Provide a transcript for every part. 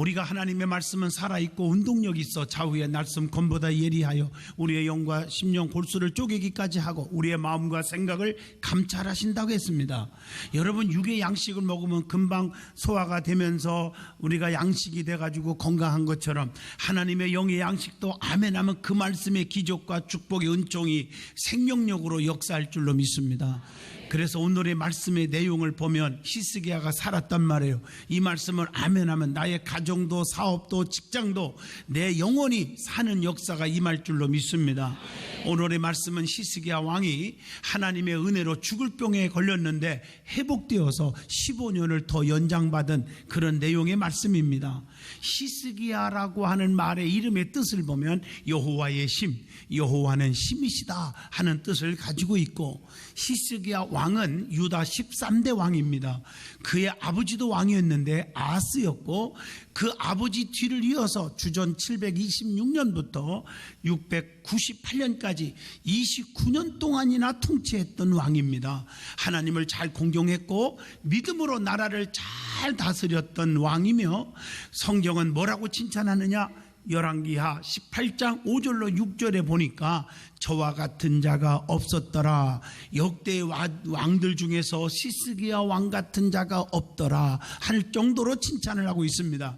우리가 하나님의 말씀은 살아있고 운동력이 있어 좌우의 날씀 검보다 예리하여 우리의 영과 심령 골수를 쪼개기까지 하고 우리의 마음과 생각을 감찰하신다고 했습니다. 여러분 육의 양식을 먹으면 금방 소화가 되면서 우리가 양식이 돼가지고 건강한 것처럼 하나님의 영의 양식도 아멘 하면 그 말씀의 기적과 축복의 은총이 생명력으로 역사할 줄로 믿습니다. 그래서 오늘의 말씀의 내용을 보면 히스기야가 살았단 말이에요. 이 말씀을 아멘하면 나의 가정도 사업도 직장도 내 영혼이 사는 역사가 임할 줄로 믿습니다. 오늘의 말씀은 히스기야 왕이 하나님의 은혜로 죽을 병에 걸렸는데 회복되어서 15년을 더 연장받은 그런 내용의 말씀입니다. 히스기야라고 하는 말의 이름의 뜻을 보면 여호와의 심, 여호와는 심이시다 하는 뜻을 가지고 있고 히스기야 왕은 유다 13대 왕입니다. 그의 아버지도 왕이었는데 아스였고 그 아버지 뒤를 이어서 주전 726년부터 698년까지 29년 동안이나 통치했던 왕입니다. 하나님을 잘 공경했고 믿음으로 나라를 잘 다스렸던 왕이며 성경은 뭐라고 칭찬하느냐? 열왕기하 18장 5절로 6절에 보니까 저와 같은 자가 없었더라. 역대 왕들 중에서 시스기야 왕 같은 자가 없더라. 할 정도로 칭찬을 하고 있습니다.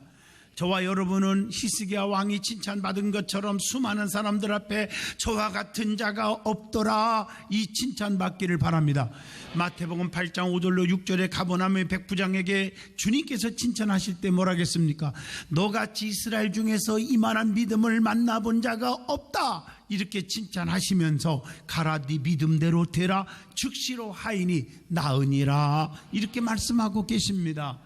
저와 여러분은 히스기야 왕이 칭찬받은 것처럼 수많은 사람들 앞에 저와 같은 자가 없더라 이 칭찬받기를 바랍니다. 마태복음 8장 5절로 6절에 가보나무의 백부장에게 주님께서 칭찬하실 때 뭐라겠습니까? 너같이 이스라엘 중에서 이만한 믿음을 만나본 자가 없다. 이렇게 칭찬하시면서 가라 네 믿음대로 되라 즉시로 하이니 나으니라 이렇게 말씀하고 계십니다.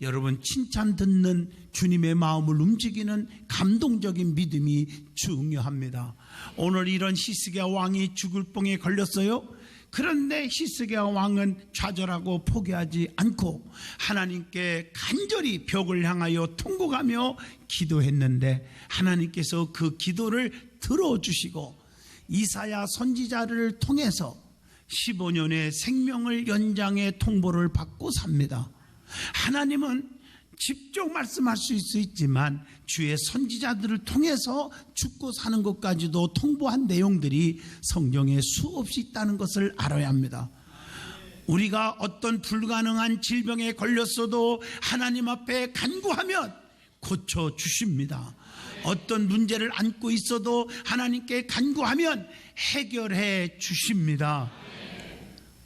여러분 칭찬 듣는 주님의 마음을 움직이는 감동적인 믿음이 중요합니다. 오늘 이런 히스기야 왕이 죽을 뽕에 걸렸어요. 그런데 히스기야 왕은 좌절하고 포기하지 않고 하나님께 간절히 벽을 향하여 통곡하며 기도했는데 하나님께서 그 기도를 들어주시고 이사야 선지자를 통해서 15년의 생명을 연장의 통보를 받고 삽니다. 하나님은 직접 말씀할 수 있지만 주의 선지자들을 통해서 죽고 사는 것까지도 통보한 내용들이 성경에 수없이 있다는 것을 알아야 합니다. 우리가 어떤 불가능한 질병에 걸렸어도 하나님 앞에 간구하면 고쳐 주십니다. 어떤 문제를 안고 있어도 하나님께 간구하면 해결해 주십니다.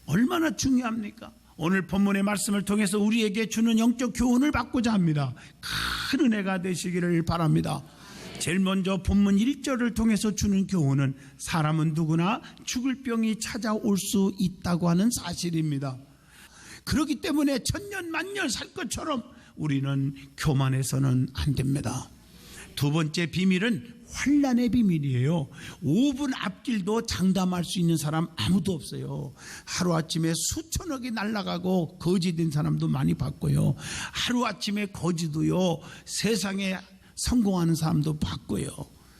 얼마나 중요합니까? 오늘 본문의 말씀을 통해서 우리에게 주는 영적 교훈을 받고자 합니다. 큰 은혜가 되시기를 바랍니다. 제일 먼저 본문 1절을 통해서 주는 교훈은 사람은 누구나 죽을 병이 찾아올 수 있다고 하는 사실입니다. 그렇기 때문에 천년 만년 살 것처럼 우리는 교만해서는 안 됩니다. 두 번째 비밀은 환란의 비밀이에요. 5분 앞길도 장담할 수 있는 사람 아무도 없어요. 하루아침에 수천억이 날아가고 거지된 사람도 많이 봤고요. 하루아침에 거지도요. 세상에 성공하는 사람도 봤고요.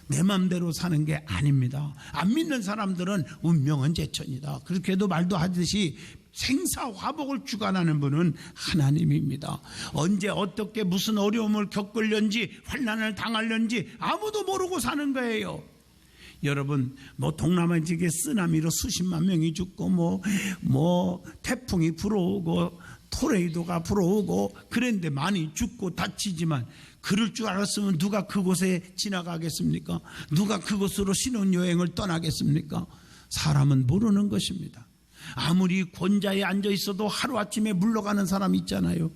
내 맘대로 사는 게 아닙니다. 안 믿는 사람들은 운명은 제천이다. 그렇게도 말도 하듯이 생사화복을 주관하는 분은 하나님입니다. 언제 어떻게 무슨 어려움을 겪을는지 환난을 당할는지 아무도 모르고 사는 거예요. 여러분 뭐 동남아 지역에 쓰나미로 수십만 명이 죽고 뭐뭐 뭐 태풍이 불어오고 토레이도가 불어오고 그런데 많이 죽고 다치지만 그럴 줄 알았으면 누가 그곳에 지나가겠습니까? 누가 그곳으로 신혼여행을 떠나겠습니까? 사람은 모르는 것입니다. 아무리 권자에 앉아 있어도 하루아침에 물러가는 사람 있잖아요.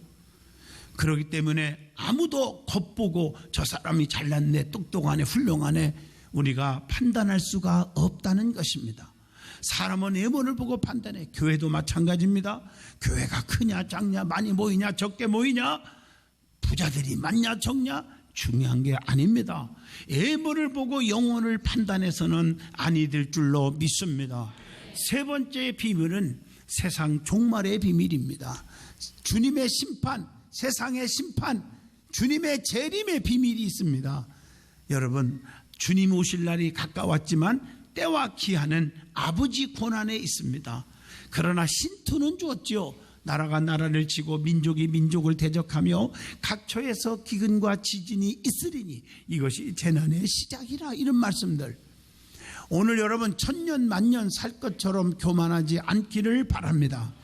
그렇기 때문에 아무도 겉보고 저 사람이 잘났네, 똑똑하네, 훌륭하네, 우리가 판단할 수가 없다는 것입니다. 사람은 외모를 보고 판단해. 교회도 마찬가지입니다. 교회가 크냐, 작냐, 많이 모이냐, 적게 모이냐, 부자들이 많냐, 적냐, 중요한 게 아닙니다. 외모를 보고 영혼을 판단해서는 아니 될 줄로 믿습니다. 세 번째 비밀은 세상 종말의 비밀입니다. 주님의 심판, 세상의 심판, 주님의 재림의 비밀이 있습니다. 여러분, 주님 오실 날이 가까웠지만 때와 기한은 아버지 권한에 있습니다. 그러나 신투는 주었죠. 나라가 나라를 치고 민족이 민족을 대적하며 각처에서 기근과 지진이 있으리니 이것이 재난의 시작이라 이런 말씀들 오늘 여러분 천년 만년 살 것처럼 교만하지 않기를 바랍니다.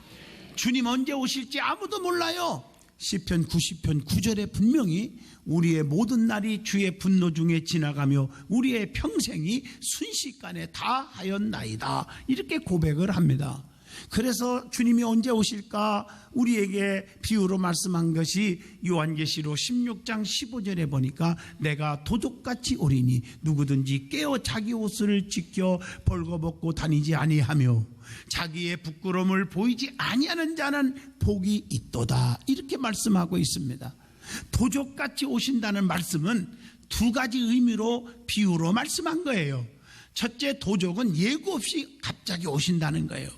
주님 언제 오실지 아무도 몰라요. 시편 90편 9절에 분명히 우리의 모든 날이 주의 분노 중에 지나가며 우리의 평생이 순식간에 다 하였나이다. 이렇게 고백을 합니다. 그래서 주님이 언제 오실까 우리에게 비유로 말씀한 것이 요한계시로 16장 15절에 보니까 내가 도둑같이 오리니 누구든지 깨어 자기 옷을 지켜 벌거벗고 다니지 아니하며 자기의 부끄러움을 보이지 아니하는 자는 복이 있도다 이렇게 말씀하고 있습니다. 도적같이 오신다는 말씀은 두 가지 의미로 비유로 말씀한 거예요. 첫째 도적은 예고 없이 갑자기 오신다는 거예요.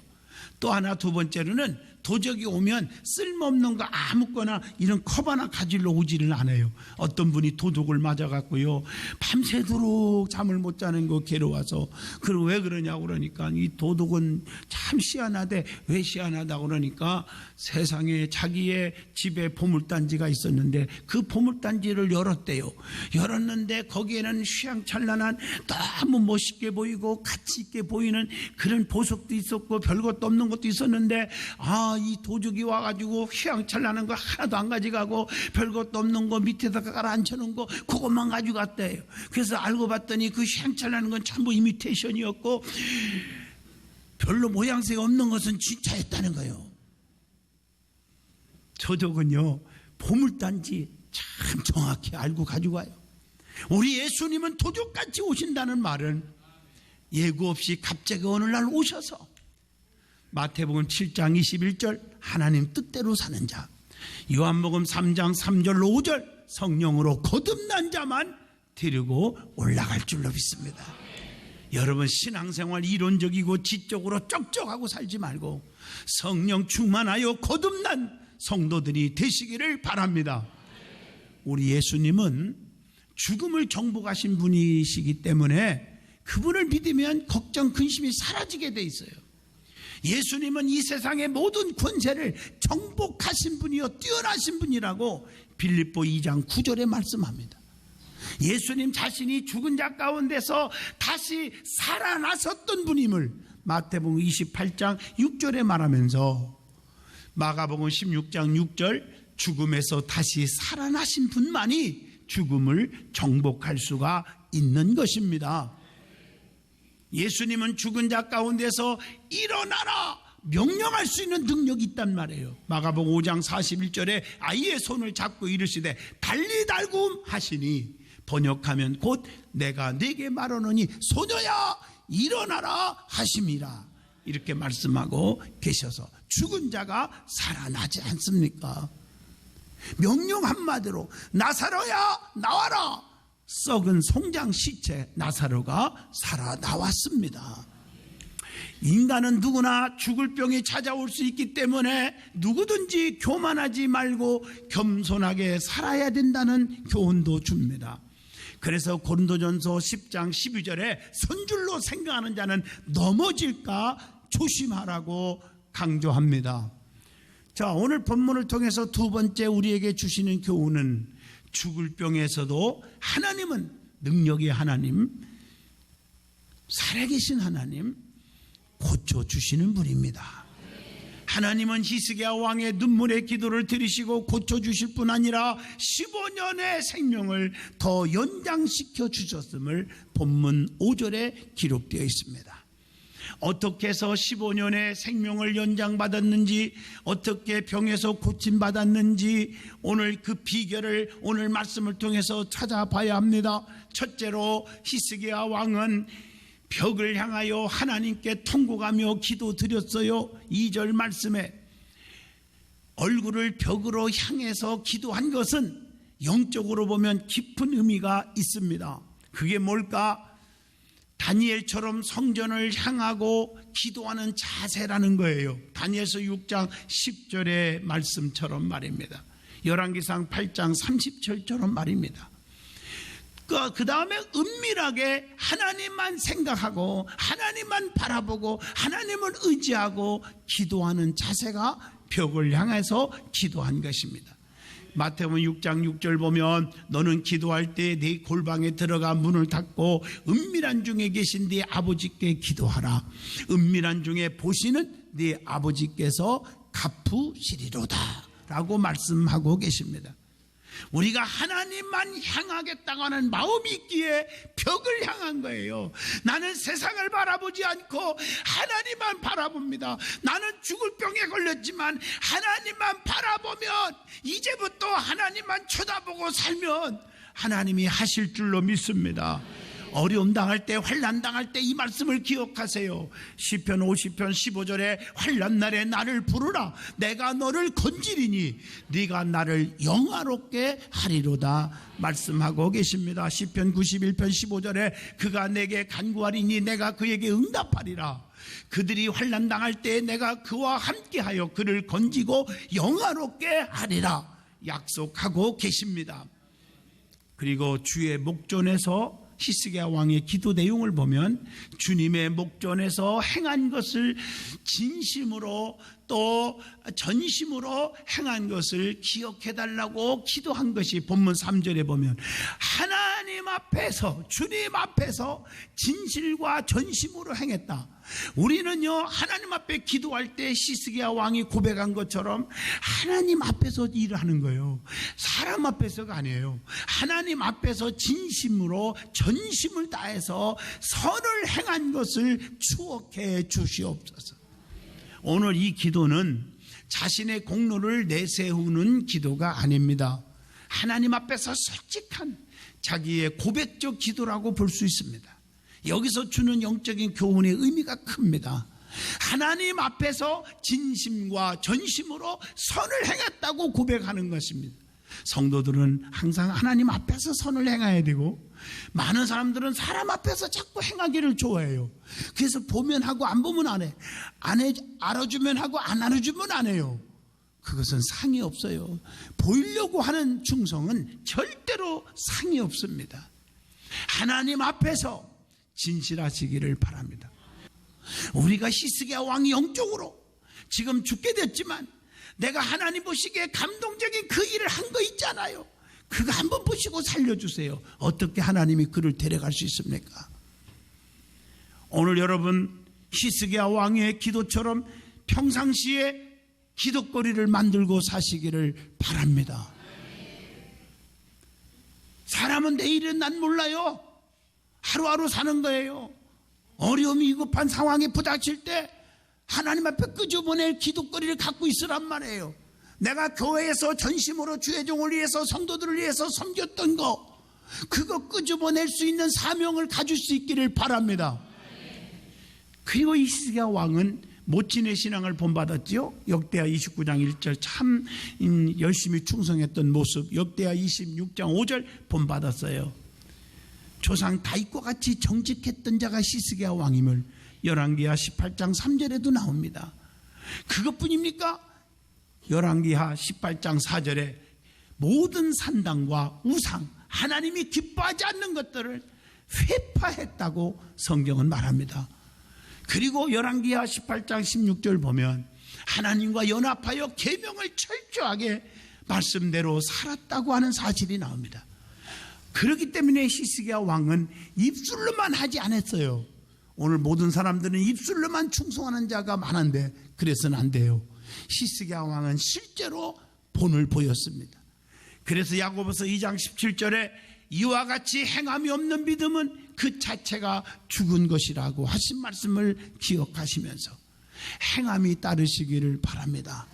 또 하나 두 번째로는 도적이 오면 쓸모없는 거 아무거나 이런 컵 하나 가지러 오지를 않아요. 어떤 분이 도둑을 맞아갖고요. 밤새도록 잠을 못 자는 거 괴로워서. 그리고 왜 그러냐고 그러니까 이 도둑은 참 시한하대. 왜 시한하다 그러니까 세상에 자기의 집에 보물단지가 있었는데 그 보물단지를 열었대요. 열었는데 거기에는 휘황찬란한 너무 멋있게 보이고 가치 있게 보이는 그런 보석도 있었고 별것도 없는 것도 있었는데 아, 이 도둑이 와가지고 휘황찬란한 거 하나도 안 가져가고 별것도 없는 거 밑에다가 깔아 앉혀 놓은 거 그것만 가져갔대요. 그래서 알고 봤더니 그 휘황찬란한 건 전부 이미테이션이었고 별로 모양새가 없는 것은 진짜였다는 거예요. 도둑은요 보물단지 참 정확히 알고 가지고 와요. 우리 예수님은 도둑같이 오신다는 말은 예고 없이 갑자기 어느 날 오셔서 마태복음 7장 21절 하나님 뜻대로 사는 자 요한복음 3장 3절 5절 성령으로 거듭난 자만 데리고 올라갈 줄로 믿습니다. 여러분 신앙생활 이론적이고 지적으로 쩍쩍하고 살지 말고 성령 충만하여 거듭난 성도들이 되시기를 바랍니다. 우리 예수님은 죽음을 정복하신 분이시기 때문에 그분을 믿으면 걱정 근심이 사라지게 돼 있어요. 예수님은 이 세상의 모든 권세를 정복하신 분이요 뛰어나신 분이라고 빌립보 2장 9절에 말씀합니다. 예수님 자신이 죽은 자 가운데서 다시 살아나셨던 분임을 마태복음 28장 6절에 말하면서 마가복음 16장 6절 죽음에서 다시 살아나신 분만이 죽음을 정복할 수가 있는 것입니다. 예수님은 죽은 자 가운데서 일어나라 명령할 수 있는 능력이 있단 말이에요. 마가복음 5장 41절에 아이의 손을 잡고 이르시되 달리 달굼 하시니 번역하면 곧 내가 네게 말하노니 소녀야 일어나라 하심이라 이렇게 말씀하고 계셔서 죽은 자가 살아나지 않습니까? 명령 한마디로 나사로야 나와라 썩은 송장 시체 나사로가 살아 나왔습니다. 인간은 누구나 죽을 병이 찾아올 수 있기 때문에 누구든지 교만하지 말고 겸손하게 살아야 된다는 교훈도 줍니다. 그래서 고린도전서 10장 12절에 선줄로 생각하는 자는 넘어질까 조심하라고 강조합니다. 자, 오늘 본문을 통해서 두 번째 우리에게 주시는 교훈은 죽을 병에서도 하나님은 능력의 하나님, 살아계신 하나님, 고쳐주시는 분입니다. 하나님은 히스기야 왕의 눈물의 기도를 들으시고 고쳐주실 뿐 아니라 15년의 생명을 더 연장시켜 주셨음을 본문 5절에 기록되어 있습니다. 어떻게 해서 15년의 생명을 연장받았는지, 어떻게 병에서 고침받았는지, 오늘 그 비결을 오늘 말씀을 통해서 찾아봐야 합니다. 첫째로 히스기야 왕은 벽을 향하여 하나님께 통곡하며 기도 드렸어요. 2절 말씀에 얼굴을 벽으로 향해서 기도한 것은 영적으로 보면 깊은 의미가 있습니다. 그게 뭘까? 다니엘처럼 성전을 향하고 기도하는 자세라는 거예요. 다니엘서 6장 10절의 말씀처럼 말입니다. 열왕기상 8장 30절처럼 말입니다. 그 다음에 은밀하게 하나님만 생각하고 하나님만 바라보고 하나님을 의지하고 기도하는 자세가 벽을 향해서 기도한 것입니다. 마태복음 6장 6절 보면 너는 기도할 때 네 골방에 들어가 문을 닫고 은밀한 중에 계신 네 아버지께 기도하라. 은밀한 중에 보시는 네 아버지께서 갚으시리로다 라고 말씀하고 계십니다. 우리가 하나님만 향하겠다고 하는 마음이 있기에 벽을 향한 거예요. 나는 세상을 바라보지 않고 하나님만 바라봅니다. 나는 죽을 병에 걸렸지만 하나님만 바라보면 이제부터 하나님만 쳐다보고 살면 하나님이 하실 줄로 믿습니다. 어려움 당할 때 환난 당할 때 이 말씀을 기억하세요. 시편 50편 15절에 환난 날에 나를 부르라 내가 너를 건지리니 네가 나를 영화롭게 하리로다 말씀하고 계십니다. 시편 91편 15절에 그가 내게 간구하리니 내가 그에게 응답하리라. 그들이 환난 당할 때 내가 그와 함께하여 그를 건지고 영화롭게 하리라 약속하고 계십니다. 그리고 주의 목전에서 히스기야 왕의 기도 내용을 보면 주님의 목전에서 행한 것을 진심으로 또 전심으로 행한 것을 기억해 달라고 기도한 것이 본문 3절에 보면 하나님 앞에서 주님 앞에서 진실과 전심으로 행했다. 우리는요 하나님 앞에 기도할 때 시스기야 왕이 고백한 것처럼 하나님 앞에서 일을 하는 거예요. 사람 앞에서가 아니에요. 하나님 앞에서 진심으로 전심을 다해서 선을 행한 것을 추억해 주시옵소서. 오늘 이 기도는 자신의 공로를 내세우는 기도가 아닙니다. 하나님 앞에서 솔직한 자기의 고백적 기도라고 볼 수 있습니다. 여기서 주는 영적인 교훈의 의미가 큽니다. 하나님 앞에서 진심과 전심으로 선을 행했다고 고백하는 것입니다. 성도들은 항상 하나님 앞에서 선을 행해야 되고 많은 사람들은 사람 앞에서 자꾸 행하기를 좋아해요. 그래서 보면 하고 안 보면 안 해. 안 해, 알아주면 하고 안 알아주면 안 해요. 그것은 상이 없어요. 보이려고 하는 충성은 절대로 상이 없습니다. 하나님 앞에서 진실하시기를 바랍니다. 우리가 히스기야 왕이 영적으로 지금 죽게 됐지만 내가 하나님 보시기에 감동적인 그 일을 한 거 있잖아요. 그거 한번 보시고 살려주세요. 어떻게 하나님이 그를 데려갈 수 있습니까? 오늘 여러분 히스기야 왕의 기도처럼 평상시에 기도거리를 만들고 사시기를 바랍니다. 사람은 내일은 난 몰라요. 하루하루 사는 거예요. 어려움이 위급한 상황에 부닥칠 때 하나님 앞에 끄집어낼 기도거리를 갖고 있으란 말이에요. 내가 교회에서 전심으로 주의 종을 위해서 성도들을 위해서 섬겼던 거 그거 끄집어낼 수 있는 사명을 가질 수 있기를 바랍니다. 그리고 이스기야 왕은 못지의 신앙을 본받았지요. 역대하 29장 1절 참 열심히 충성했던 모습. 역대하 26장 5절 본받았어요. 조상 다윗과 같이 정직했던 자가 시스기야 왕임을 열왕기하 18장 3절에도 나옵니다. 그것뿐입니까? 열왕기하 18장 4절에 모든 산당과 우상 하나님이 기뻐하지 않는 것들을 회파했다고 성경은 말합니다. 그리고 열왕기하 18장 16절 보면 하나님과 연합하여 계명을 철저하게 말씀대로 살았다고 하는 사실이 나옵니다. 그렇기 때문에 히스기야 왕은 입술로만 하지 않았어요. 오늘 모든 사람들은 입술로만 충성하는 자가 많은데 그래서는 안 돼요. 히스기야 왕은 실제로 본을 보였습니다. 그래서 야고보서 2장 17절에 이와 같이 행함이 없는 믿음은 그 자체가 죽은 것이라고 하신 말씀을 기억하시면서 행함이 따르시기를 바랍니다.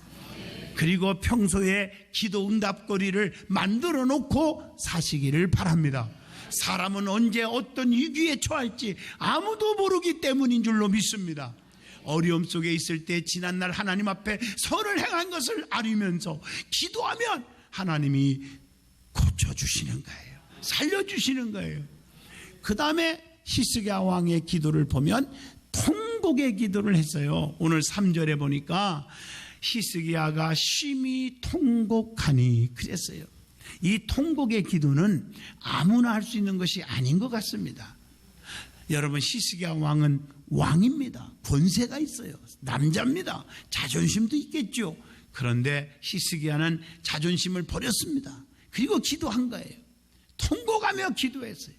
그리고 평소에 기도 응답거리를 만들어 놓고 사시기를 바랍니다. 사람은 언제 어떤 위기에 처할지 아무도 모르기 때문인 줄로 믿습니다. 어려움 속에 있을 때 지난날 하나님 앞에 선을 행한 것을 알면서 기도하면 하나님이 고쳐주시는 거예요. 살려주시는 거예요. 그 다음에 히스기야 왕의 기도를 보면 통곡의 기도를 했어요. 오늘 3절에 보니까 히스기야가 심히 통곡하니 그랬어요. 이 통곡의 기도는 아무나 할 수 있는 것이 아닌 것 같습니다. 여러분 히스기야 왕은 왕입니다. 권세가 있어요. 남자입니다. 자존심도 있겠죠. 그런데 히스기야는 자존심을 버렸습니다. 그리고 기도한 거예요. 통곡하며 기도했어요.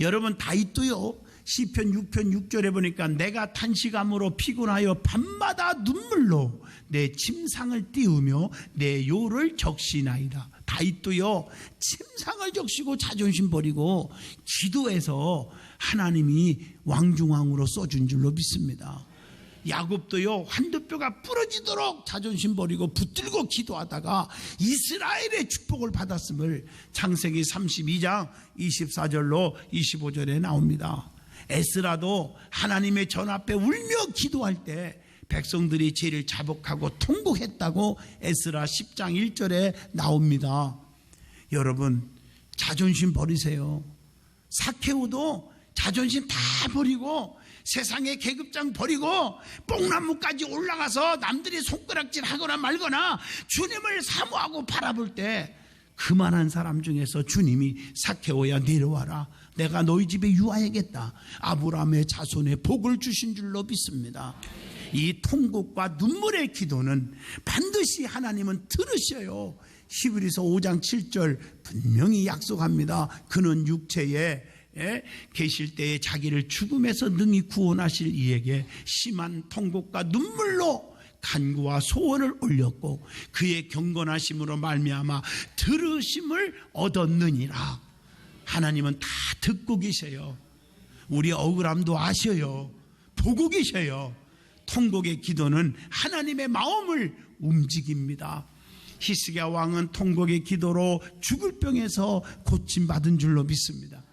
여러분 다윗도요. 시편 6편 6절에 보니까 내가 탄식함으로 피곤하여 밤마다 눈물로 내 침상을 띄우며 내 요를 적시나이다. 다윗도요. 침상을 적시고 자존심 버리고 기도해서 하나님이 왕중왕으로 써준 줄로 믿습니다. 야곱도요 한두 뼈가 부러지도록 자존심 버리고 붙들고 기도하다가 이스라엘의 축복을 받았음을 창세기 32장 24절로 25절에 나옵니다. 에스라도 하나님의 전 앞에 울며 기도할 때 백성들이 죄를 자복하고 통곡했다고 에스라 10장 1절에 나옵니다. 여러분 자존심 버리세요. 사케오도 자존심 다 버리고 세상의 계급장 버리고 뽕나무까지 올라가서 남들이 손가락질 하거나 말거나 주님을 사모하고 바라볼 때 그만한 사람 중에서 주님이 사케오야 내려와라. 내가 너희 집에 유하야겠다. 아브라함의 자손에 복을 주신 줄로 믿습니다. 이 통곡과 눈물의 기도는 반드시 하나님은 들으셔요. 히브리서 5장 7절 분명히 약속합니다. 그는 육체에 예? 계실 때에 자기를 죽음에서 능히 구원하실 이에게 심한 통곡과 눈물로 간구와 소원을 올렸고 그의 경건하심으로 말미암아 들으심을 얻었느니라. 하나님은 다 듣고 계셔요. 우리 억울함도 아셔요. 보고 계셔요. 통곡의 기도는 하나님의 마음을 움직입니다. 히스기야 왕은 통곡의 기도로 죽을 병에서 고침 받은 줄로 믿습니다.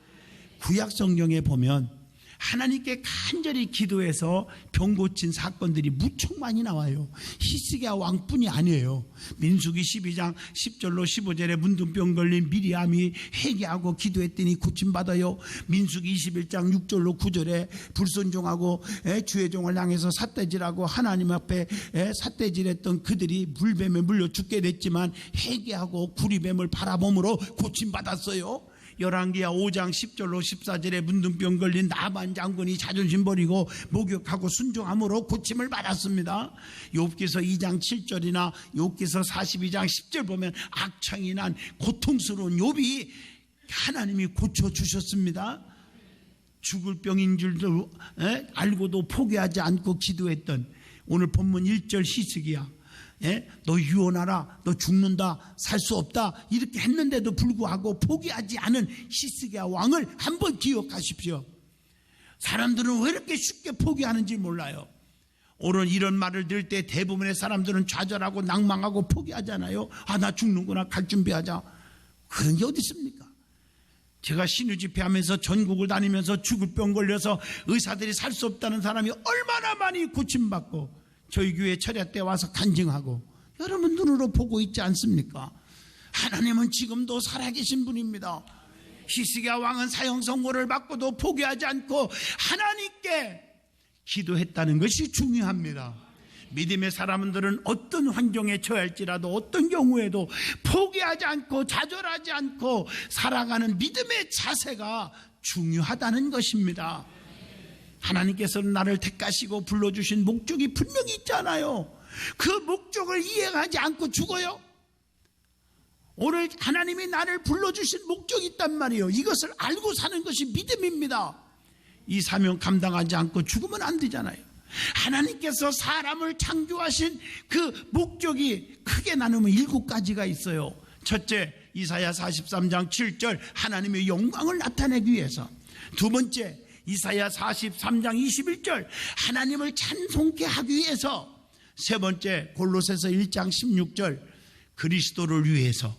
구약 성경에 보면 하나님께 간절히 기도해서 병 고친 사건들이 무척 많이 나와요. 히스기야 왕뿐이 아니에요. 민수기 12장 10절로 15절에 문둥병 걸린 미리암이 회개하고 기도했더니 고침 받아요. 민수기 21장 6절로 9절에 불순종하고 주의 종을 향해서 삿대질하고 하나님 앞에 삿대질했던 그들이 물뱀에 물려 죽게 됐지만 회개하고 구리뱀을 바라봄으로 고침 받았어요. 열왕기야 5장 10절로 14절에 문둥병 걸린 나반 장군이 자존심 버리고 목욕하고 순종함으로 고침을 받았습니다. 욥기서 2장 7절이나 욥기서 42장 10절 보면 악창이 난 고통스러운 욥이 하나님이 고쳐 주셨습니다. 죽을 병인 줄도 에? 알고도 포기하지 않고 기도했던 오늘 본문 1절 시스기야. 예? 너 유언하라, 너 죽는다, 살 수 없다, 이렇게 했는데도 불구하고 포기하지 않은 히스기야 왕을 한번 기억하십시오. 사람들은 왜 이렇게 쉽게 포기하는지 몰라요. 오늘 이런 말을 들을 때 대부분의 사람들은 좌절하고 낭망하고 포기하잖아요. 아, 나 죽는구나, 갈 준비하자. 그런 게 어디 있습니까? 제가 신유 집회하면서 전국을 다니면서 죽을 병 걸려서 의사들이 살 수 없다는 사람이 얼마나 많이 고침받고 저희 교회 철야 때 와서 간증하고 여러분 눈으로 보고 있지 않습니까? 하나님은 지금도 살아계신 분입니다. 히스기야 왕은 사형 선고를 받고도 포기하지 않고 하나님께 기도했다는 것이 중요합니다. 믿음의 사람들은 어떤 환경에 처할지라도 어떤 경우에도 포기하지 않고 좌절하지 않고 살아가는 믿음의 자세가 중요하다는 것입니다. 하나님께서는 나를 택하시고 불러주신 목적이 분명히 있잖아요. 그 목적을 이해하지 않고 죽어요. 오늘 하나님이 나를 불러주신 목적이 있단 말이에요. 이것을 알고 사는 것이 믿음입니다. 이 사명 감당하지 않고 죽으면 안 되잖아요. 하나님께서 사람을 창조하신 그 목적이 크게 나누면 일곱 가지가 있어요. 첫째, 이사야 43장 7절 하나님의 영광을 나타내기 위해서. 두 번째, 이사야 43장 21절 하나님을 찬송케 하기 위해서 세 번째 골로새서 1장 16절 그리스도를 위해서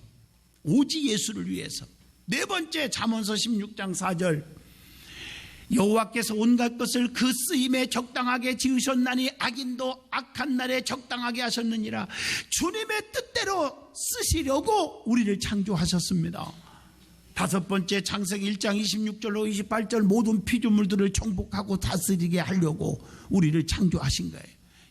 오직 예수를 위해서 네 번째 잠언서 16장 4절 여호와께서 온갖 것을 그 쓰임에 적당하게 지으셨나니 악인도 악한 날에 적당하게 하셨느니라 주님의 뜻대로 쓰시려고 우리를 창조하셨습니다. 다섯 번째 창세기 1장 26절로 28절 모든 피조물들을 정복하고 다스리게 하려고 우리를 창조하신 거예요.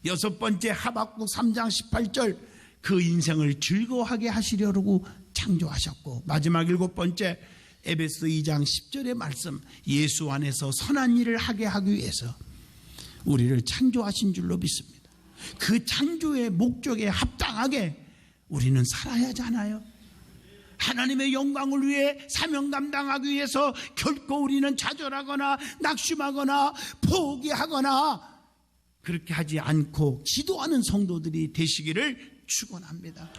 여섯 번째 하박국 3장 18절 그 인생을 즐거워하게 하시려고 창조하셨고 마지막 일곱 번째 에베스 2장 10절의 말씀 예수 안에서 선한 일을 하게 하기 위해서 우리를 창조하신 줄로 믿습니다. 그 창조의 목적에 합당하게 우리는 살아야 하잖아요. 하나님의 영광을 위해 사명 감당하기 위해서 결코 우리는 좌절하거나 낙심하거나 포기하거나 그렇게 하지 않고 기도하는 성도들이 되시기를 축원합니다.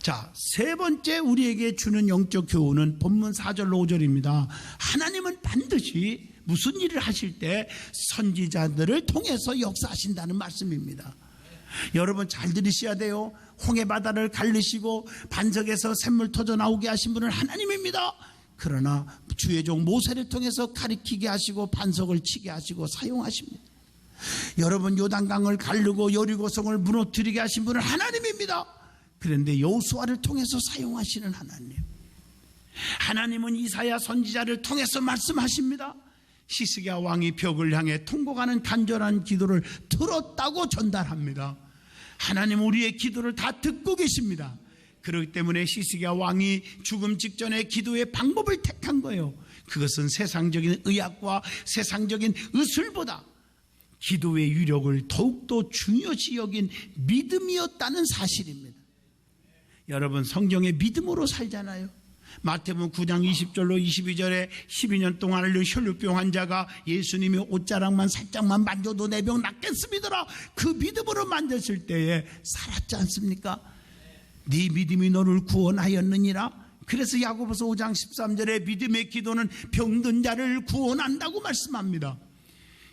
자, 세 번째 우리에게 주는 영적 교훈은 본문 4절 5절입니다. 하나님은 반드시 무슨 일을 하실 때 선지자들을 통해서 역사하신다는 말씀입니다. 여러분 잘 들으셔야 돼요. 홍해 바다를 갈르시고 반석에서 샘물 터져 나오게 하신 분은 하나님입니다. 그러나 주의 종 모세를 통해서 가리키게 하시고 반석을 치게 하시고 사용하십니다. 여러분 요단강을 가르고 여리고성을 무너뜨리게 하신 분은 하나님입니다. 그런데 여호수아를 통해서 사용하시는 하나님. 하나님은 이사야 선지자를 통해서 말씀하십니다. 시스기야 왕이 벽을 향해 통곡하는 간절한 기도를 들었다고 전달합니다. 하나님 우리의 기도를 다 듣고 계십니다. 그렇기 때문에 시스기야 왕이 죽음 직전에 기도의 방법을 택한 거예요. 그것은 세상적인 의학과 세상적인 의술보다 기도의 유력을 더욱더 중요시 여긴 믿음이었다는 사실입니다. 여러분 성경의 믿음으로 살잖아요. 마태복음 9장 20절로 22절에 12년 동안 앓는 혈류병 환자가 예수님이 옷자락만 살짝만 만져도 내 병 낫겠습니다라 그 믿음으로 만졌을 때에 살았지 않습니까? 네 믿음이 너를 구원하였느니라 그래서 야고보서 5장 13절에 믿음의 기도는 병든 자를 구원한다고 말씀합니다.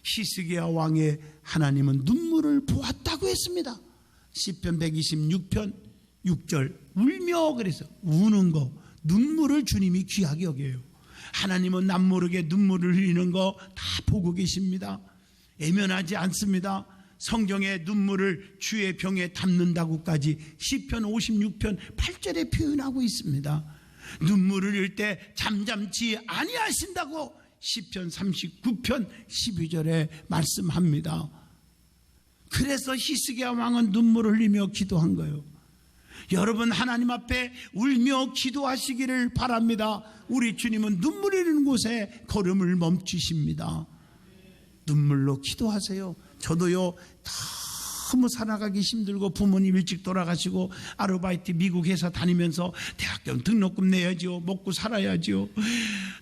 히스기야 왕의 하나님은 눈물을 보았다고 했습니다. 시편 126편 6절 울며 그래서 우는 거 눈물을 주님이 귀하게 여겨요. 하나님은 남모르게 눈물을 흘리는 거 다 보고 계십니다. 애면하지 않습니다. 성경에 눈물을 주의 병에 담는다고까지 시편 56편 8절에 표현하고 있습니다. 눈물을 흘릴 때 잠잠치 아니하신다고 시편 39편 12절에 말씀합니다. 그래서 히스기야 왕은 눈물을 흘리며 기도한 거예요. 여러분 하나님 앞에 울며 기도하시기를 바랍니다. 우리 주님은 눈물 흘리는 곳에 걸음을 멈추십니다. 눈물로 기도하세요. 저도요 너무 살아가기 힘들고 부모님 일찍 돌아가시고 아르바이트 미국 회사 다니면서 대학교 등록금 내야지요. 먹고 살아야지요.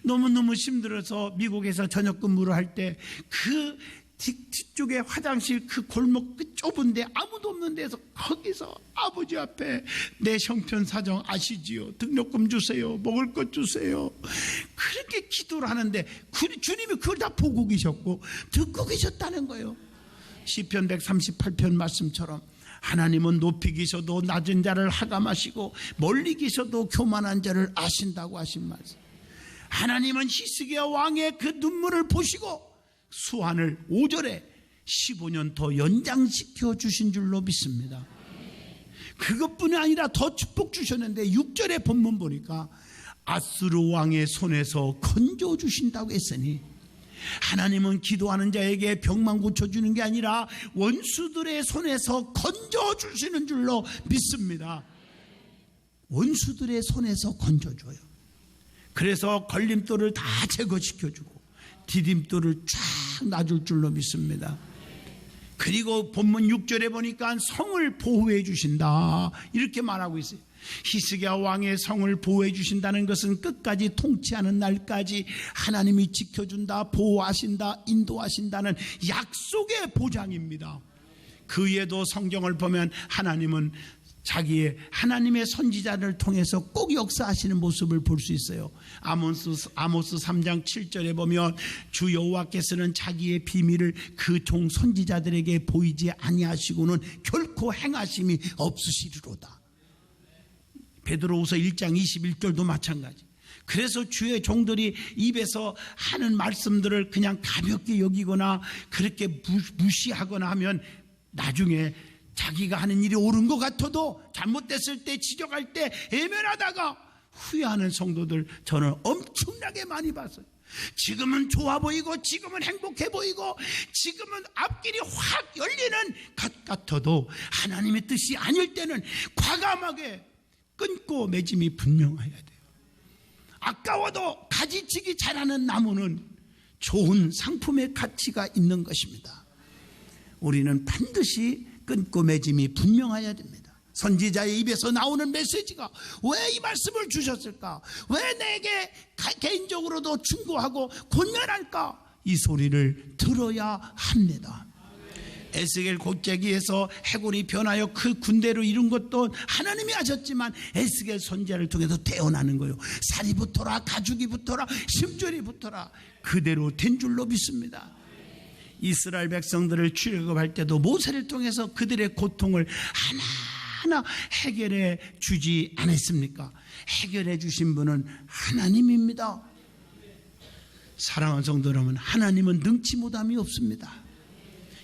너무너무 힘들어서 미국에서 저녁 근무를 할 때 그 뒤쪽에 화장실 그 골목 그 좁은데 아무도 없는 데서 거기서 아버지 앞에 내 형편 사정 아시지요? 등록금 주세요. 먹을 것 주세요. 그렇게 기도를 하는데 그 주님이 그걸 다 보고 계셨고 듣고 계셨다는 거예요. 시편 138편 말씀처럼 하나님은 높이 계셔도 낮은 자를 하감하시고 멀리 계셔도 교만한 자를 아신다고 하신 말씀. 하나님은 히스기야 왕의 그 눈물을 보시고 수한을 5절에 15년 더 연장시켜 주신 줄로 믿습니다. 그것뿐이 아니라 더 축복 주셨는데 6절의 본문 보니까 아스루 왕의 손에서 건져 주신다고 했으니 하나님은 기도하는 자에게 병만 고쳐주는 게 아니라 원수들의 손에서 건져 주시는 줄로 믿습니다. 원수들의 손에서 건져줘요. 그래서 걸림돌을 다 제거시켜주고 디딤돌을 쫙 놔줄 줄로 믿습니다. 그리고 본문 6절에 보니까 성을 보호해 주신다. 이렇게 말하고 있어요. 히스기야 왕의 성을 보호해 주신다는 것은 끝까지 통치하는 날까지 하나님이 지켜준다, 보호하신다, 인도하신다는 약속의 보장입니다. 그 외에도 성경을 보면 하나님은 자기의 하나님의 선지자를 통해서 꼭 역사하시는 모습을 볼 수 있어요. 아모스 아모스 3장 7절에 보면 주 여호와께서는 자기의 비밀을 그 종 선지자들에게 보이지 아니하시고는 결코 행하심이 없으시리로다. 베드로후서 1장 21절도 마찬가지. 그래서 주의 종들이 입에서 하는 말씀들을 그냥 가볍게 여기거나 그렇게 무시하거나 하면 나중에 자기가 하는 일이 옳은 것 같아도 잘못됐을 때 지적할 때 애면하다가 후회하는 성도들 저는 엄청나게 많이 봤어요. 지금은 좋아 보이고 지금은 행복해 보이고 지금은 앞길이 확 열리는 것 같아도 하나님의 뜻이 아닐 때는 과감하게 끊고 맺음이 분명해야 돼요. 아까워도 가지치기 잘하는 나무는 좋은 상품의 가치가 있는 것입니다. 우리는 반드시 맺음이 분명해야 됩니다. 선지자의 입에서 나오는 메시지가 왜 이 말씀을 주셨을까? 왜 내게 가- 개인적으로도 충고하고 권면할까? 이 소리를 들어야 합니다. 에스겔 곡제기에서 해골이 변하여 그 군대를 이룬 것도 하나님이 하셨지만 에스겔 선지자를 통해서 태어나는 거요. 살이 붙어라, 가죽이 붙어라, 심줄이 붙어라. 그대로 된 줄로 믿습니다. 이스라엘 백성들을 출애굽할 때도 모세를 통해서 그들의 고통을 하나하나 해결해 주지 않았습니까? 해결해 주신 분은 하나님입니다. 사랑하는 성도 여러분, 하나님은 능치 못함이 없습니다.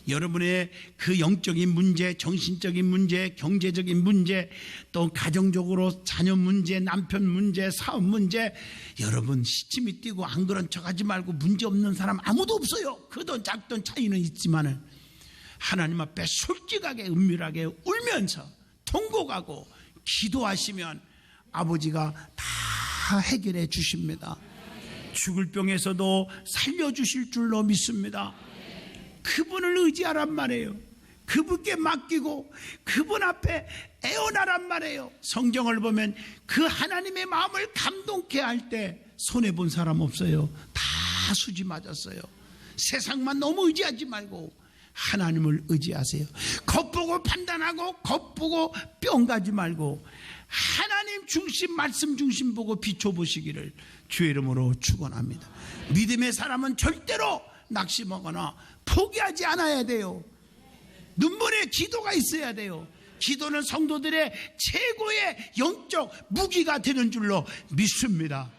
여러분의 그 영적인 문제, 정신적인 문제, 경제적인 문제, 또 가정적으로 자녀 문제, 남편 문제, 사업 문제, 여러분 시침이 뛰고 안 그런 척 하지 말고 문제 없는 사람 아무도 없어요. 크든 작든 차이는 있지만은 하나님 앞에 솔직하게 은밀하게 울면서 통곡하고 기도하시면 아버지가 다 해결해 주십니다. 죽을 병에서도 살려주실 줄로 믿습니다. 그분을 의지하란 말이에요. 그분께 맡기고 그분 앞에 애원하란 말이에요. 성경을 보면 그 하나님의 마음을 감동케 할 때 손해 본 사람 없어요. 다 수지 맞았어요. 세상만 너무 의지하지 말고 하나님을 의지하세요. 겉보고 판단하고 겉보고 뿅 가지 말고 하나님 중심 말씀 중심 보고 비춰 보시기를 주의 이름으로 축원합니다. 믿음의 사람은 절대로 낙심하거나 포기하지 않아야 돼요. 눈물의 기도가 있어야 돼요. 기도는 성도들의 최고의 영적 무기가 되는 줄로 믿습니다.